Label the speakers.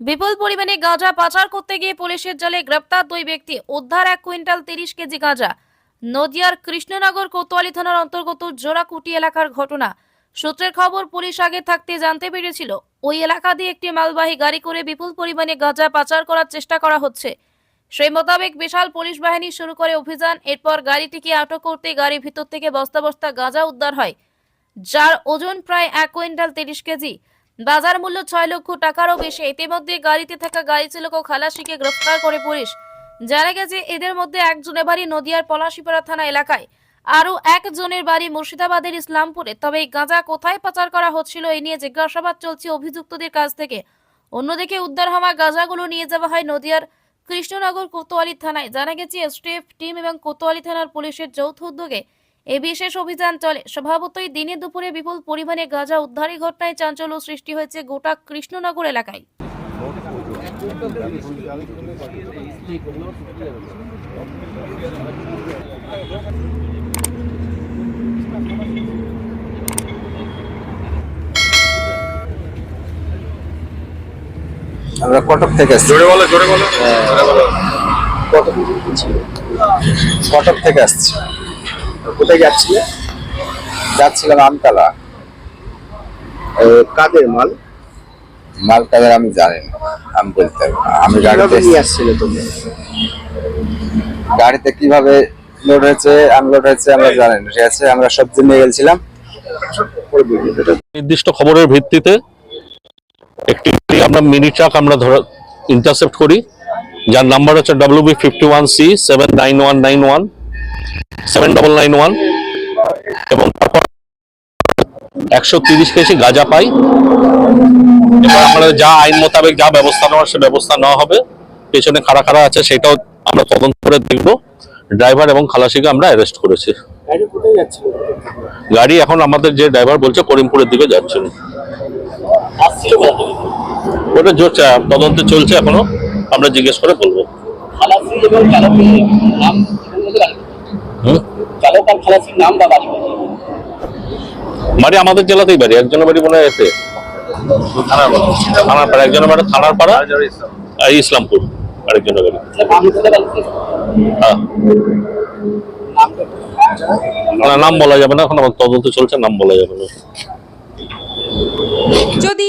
Speaker 1: বিপুল পরিমাণে গাঁজা পাচার করতে গিয়ে পুলিশের জালে গ্রেপ্তার দুই ব্যক্তি। উদ্ধার এক কুইন্টাল তিরিশ কেজি গাঁজা। নদিয়ার কৃষ্ণনগর কোতোয়ালি থানার অন্তর্গত জোড়াকুটি এলাকার ঘটনা। সূত্রের খবর, পুলিশ আগে থাকতে জানতে পেরেছিল, ওই এলাকা দিয়ে একটি মালবাহী গাড়ি করে বিপুল পরিমাণে গাঁজা পাচার করার চেষ্টা করা হচ্ছে। সেই মোতাবেক বিশাল পুলিশ বাহিনী শুরু করে অভিযান, এরপর গাড়িটিকে আটক করতে গাড়ির ভিতর থেকে বস্তা বস্তা গাঁজা উদ্ধার হয়, যার ওজন প্রায় এক কুইন্টাল তিরিশ কেজি। বাজার মূল্য ছয় লক্ষ টাকারও বেশি। ইতিমধ্যে গাড়িতে থাকা গাড়ি চালক ও খালাসিকে গ্রেফতার করে পুলিশ। জানা গেছে, এদের মধ্যে একজনের বাড়ি নদিয়ার পলাশিপাড়া থানা এলাকায়। আরও একজনের বাড়ি মুর্শিদাবাদের ইসলামপুরে। তবে এই গাঁজা কোথায় পাচার করা হচ্ছিল এই নিয়ে জিজ্ঞাসাবাদ চলছে অভিযুক্তদের কাছ থেকে। অন্যদিকে উদ্ধার হওয়া গাঁজাগুলো নিয়ে যাওয়া হয় নদিয়ার কৃষ্ণনগর কোতোয়ালি থানায়। জানা গেছে, এসটিএফ টিম এবং কোতোয়ালি থানার পুলিশের যৌথ উদ্যোগে এই বিশেষ অভিযান চলে। স্বভাবতই দিনে দুপুরে বিপুল পরিমাণে গাঁজা উদ্ধারের ঘটনায় চাঞ্চল্য সৃষ্টি হয়েছে গোটা কৃষ্ণনগর এলাকায়।
Speaker 2: আমরা কটক থেকে আসছি।
Speaker 3: জোরে বলো জোরে বলো
Speaker 2: কটক থেকে আসছি।
Speaker 3: কোথায় যাচ্ছিলে
Speaker 2: যাচ্ছিলাম আমতলা।
Speaker 3: কাদের মাল?
Speaker 2: মাল কাদের আমি জানি না। আমি বলতে পারব না। আমি গাড়িতে
Speaker 3: নিয়ে আসছিলে তুমি
Speaker 2: গাড়িতে কীভাবে লোড হয়েছে আনলোড হয়েছে আমরা জানি না। ঠিক আছে আমরা সবজি নিয়ে গেছিলাম।
Speaker 4: নির্দিষ্ট খবরের ভিত্তিতে একটি আমরা মিনি ট্রাক আমরা ধরা ইন্টারসেপ্ট করি। যার নাম্বার হচ্ছে W B fifty one C seven nine one nine one seven double nine one এবং তারপর একশো তিরিশ কেজি গাঁজা পাই। এবার আমরা যা আইন মোতাবেক যা ব্যবস্থা নেওয়ার সে ব্যবস্থা নেওয়া হবে। পেছনে খাড়া খাড়া আছে সেটাও আমরা তদন্ত করে দেখব। ড্রাইভার এবং খালাসিকে আমরা অ্যারেস্ট করেছি।
Speaker 3: গাড়ি
Speaker 4: এখন আমাদের যে ড্রাইভার বলছে করিমপুরের দিকে
Speaker 5: আসছিল
Speaker 4: ওটা জোর তদন্ত চলছে এখনও। আমরা জিজ্ঞেস করে বলব।
Speaker 5: খালাসি এবং চালকের নাম বলতে পারেন?
Speaker 4: হুম?
Speaker 5: আর খালাসির নাম বা বাড়ি?
Speaker 4: বাড়ি আমাদের জেলাতেই বাড়ি একজনের বাড়ি মনে হয় থানার পাড়া একজনের বাড়ি থানার পাড়া ইসলামপুর আরেকজনের বাড়ি
Speaker 5: পারেন?
Speaker 4: হ্যাঁ না, নাম বলা যাবে না এখন আমার তদন্ত চলছে নাম বলা যাবে না
Speaker 6: যদি